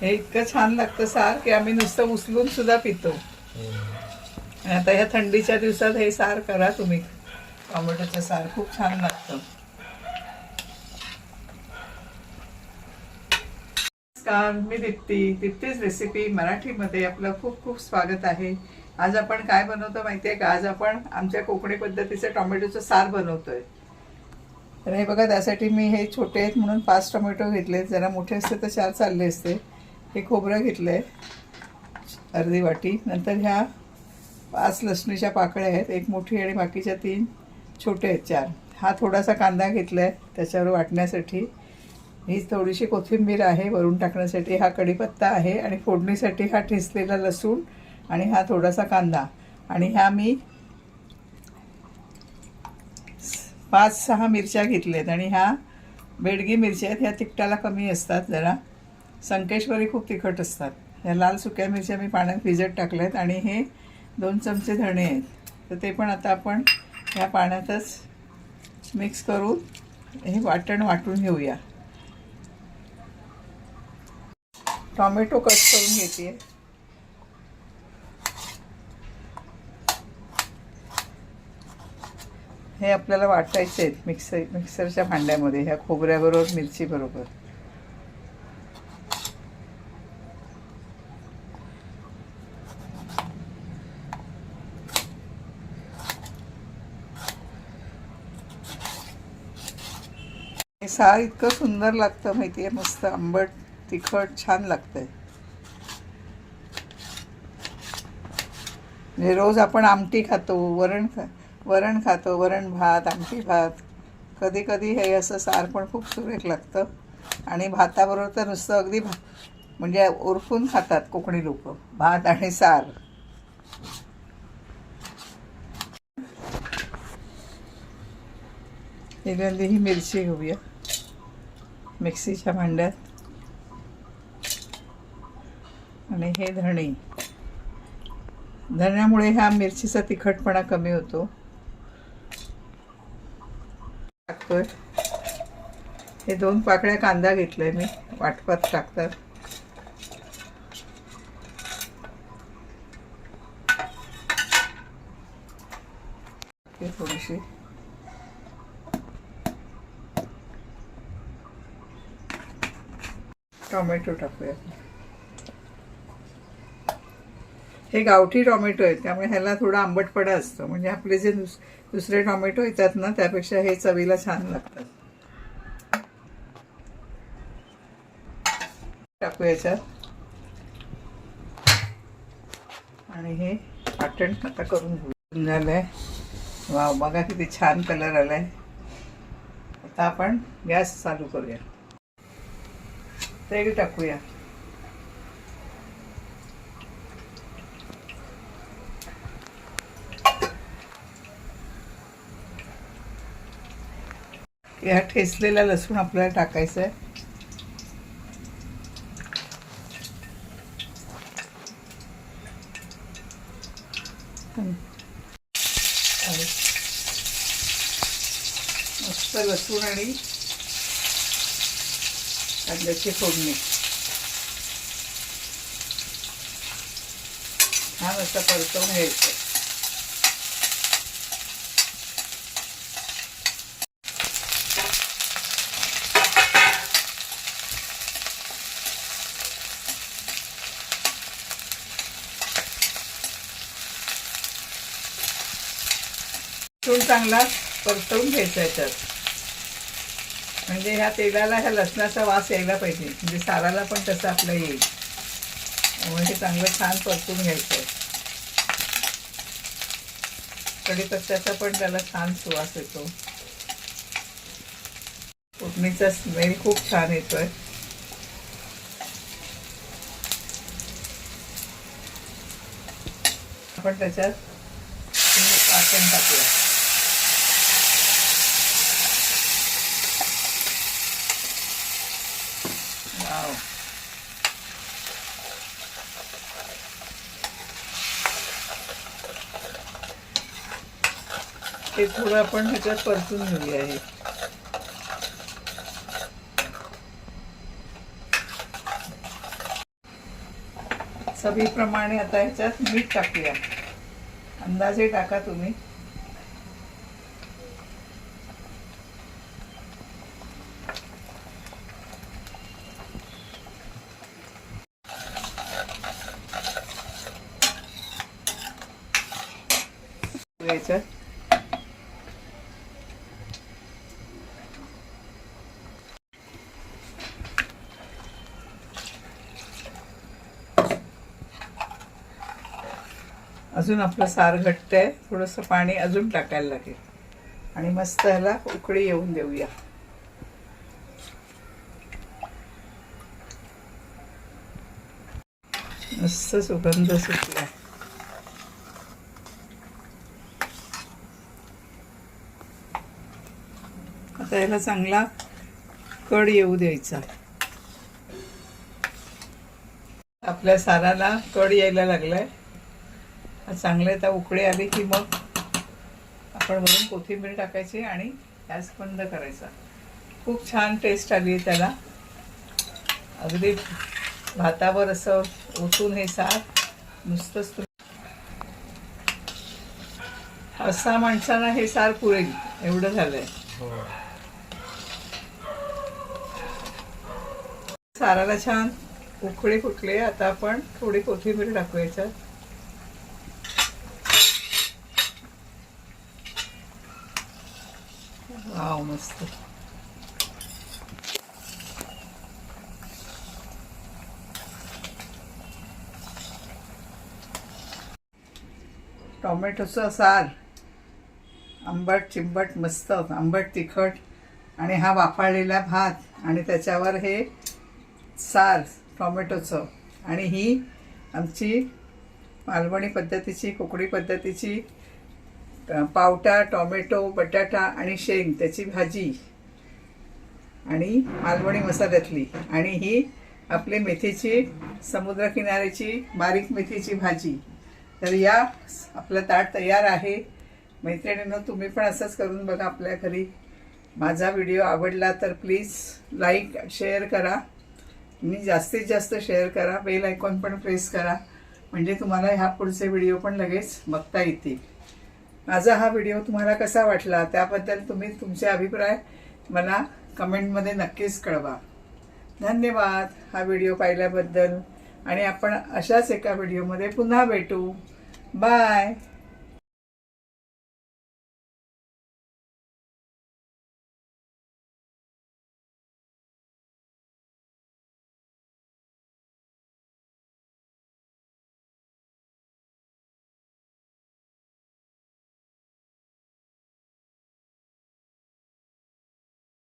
हे इतकं छान लागतं सार की आम्ही नुसतं उचलून सुद्धा पितो. आणि आता ह्या थंडीच्या दिवसात हे सार करा तुम्ही. टोमॅटोचं सार खूप छान लागतं. नमस्कार मी दीप्ती. दीप्तीज रेसिपी मराठीमध्ये आपलं खूप खूप स्वागत आहे. आज आपण काय बनवतो माहिती आहे का? आज आपण आमच्या कोकणी पद्धतीचं टोमॅटोचं सार बनवतोय. तर हे बघा त्यासाठी मी हे छोटे आहेत म्हणून पाच टोमॅटो घेतले जरा मोठे असते तर चार चालले असते. हे खोबरं घेतलं आहे अर्धी वाटी. नंतर ह्या पाच लसणीच्या पाकळ्या आहेत. एक मोठी आणि बाकीच्या तीन छोटे आहेत चार. हा थोडासा कांदा घेतला आहे त्याच्यावर वाटण्यासाठी. ही थोडीशी कोथिंबीर आहे वरून टाकण्यासाठी. हा कढीपत्ता आहे आणि फोडणीसाठी हा ठेचलेला लसूण आणि हा थोडासा कांदा. आणि ह्या मी पाच सहा मिरच्या घेतल्यात आणि ह्या बेडगी मिरच्या आहेत. ह्या तिखटाला कमी असतात जरा. संकेश्वरी खूप तिखट असतात. ह्या लाल सुक्या मिरच्या मी पाण्यात भिजत टाकल्या आहेत आणि हे दोन चमचे धणे आहेत. तर ते पण आता आपण ह्या पाण्यातच मिक्स करून हे वाटण वाटून घेऊया. टॉमॅटो कट करून घेते हे आपल्याला वाटायचे आहेत मिक्सर मिक्सरच्या भांड्यामध्ये ह्या खोबऱ्याबरोबर मिरची बरोबर हे सार इतकं सुंदर लागतं माहिती आहे मस्त आंबट तिखट छान लागतंय. म्हणजे रोज आपण आमटी खातो वरण खा वरण खातो वरण भात आमटी भात. कधी कधी हे असं सार पण खूप सुरेख लागतं. आणि भाताबरोबर तर नुसतं अगदी भा म्हणजे उरफून खातात कोकणी लोक भात आणि सार. पहिल्यांदा ही मिरची घेऊया. मिक्सीच्या भांड्यात. आणि हे धणे. धण्यामुळे ह्या मिरचीचा तिखटपणा कमी होतो. टाकतोय. हे दोन पाकळ्या कांदा घेतलाय मी वाटपात टाकतात. हे थोडीशी. टोमॅटो टाकूया. हे गावठी टोमॅटो आहेत त्यामुळे ह्याला थोडा आंबटपडा असतो. म्हणजे आपले जे दुस दुसरे टॉमॅटो येतात ना त्यापेक्षा हे चवीला छान लागतात. टाकू याच्यात. आणि हे पाटण आता करून घेऊ. झालंय. वा बघा किती छान कलर आलाय. आता आपण गॅस चालू करूया. तेल टाकूया या ठेचलेला लसूण आपल्याला टाकायचा आहे मस्त लसूण आणि कांद्याची फोडणी छान असं परतवून घ्यायचं. चांगला परतवून घ्यायचा याच्यात. म्हणजे ह्या तेलाला ह्या लसणाचा वास यायला पाहिजे. म्हणजे साराला पण तसा आपलं येईल. म्हणजे चांगलं छान परतून घ्यायचं आहे कढीपत्त्याचा पण त्याला छान सुवास येतो. फोडणीचा स्मेल खूप छान येतोय. आपण त्याच्यात वाटण टाकूया. हे थोडं आपण ह्याच्यात परतून घेऊया आहे सभीप्रमाणे आता ह्याच्यात मीठ टाकूया. अंदाजे टाका तुम्ही. अजून आपलं सार घट्ट आहे थोडंसं पाणी अजून टाकायला लागेल. आणि मस्त ह्याला उकळी येऊन देऊया. मस्त सुगंध सुटला आता याला चांगला कड येऊ द्यायचा. आपल्या साराला कड यायला लागलाय. चांगले आता उकळे आले की मग आपण वरून कोथिंबीर टाकायची आणि गॅस बंद करायचा. खूप छान टेस्ट आली आहे त्याला. अगदी भातावर असं ओतून हे सार नुसतंच असा माणसांना हे सार पुरेल एवढं झालंय. साराला छान उकळी फुटले आता आपण थोडी कोथिंबीर टाकू याच्यात. वाव मस्त टोमॅटोचं सार. आंबट चिंबट मस्त. आंबट तिखट. आणि हा वाफाळलेला भात. आणि त्याच्यावर हे सार टोमॅटोचं. आणि ही आमची मालवणी पद्धतीची कोकणी पद्धतीची पावटा टोमॅटो बटाटा आणि शेंग त्याची भाजी आणि मालवणी मसाल्यातली आणि ही आपली मेथीची समुद्रकिनाऱ्याची बारीक मेथीची भाजी. तर या आपलं ताट तयार आहे. मैत्रिणींनो तुम्ही पण असंच करून बघा आपल्या घरी. माझा व्हिडिओ आवडला तर प्लीज लाईक शेअर करा. तुम्ही जास्तीत जास्त शेअर करा. बेल आयकॉन पण प्रेस करा. म्हणजे तुम्हाला ह्या पुढचे व्हिडिओ पण लगेच बघता येतील. माझा हा व्हिडिओ तुम्हाला कसा वाटला त्याबद्दल तुम्ही तुमचे अभिप्राय मला कमेंटमध्ये नक्कीच कळवा. धन्यवाद हा व्हिडिओ पाहिल्याबद्दल आणि आपण अशाच एका व्हिडिओमध्ये पुन्हा भेटू. बाय!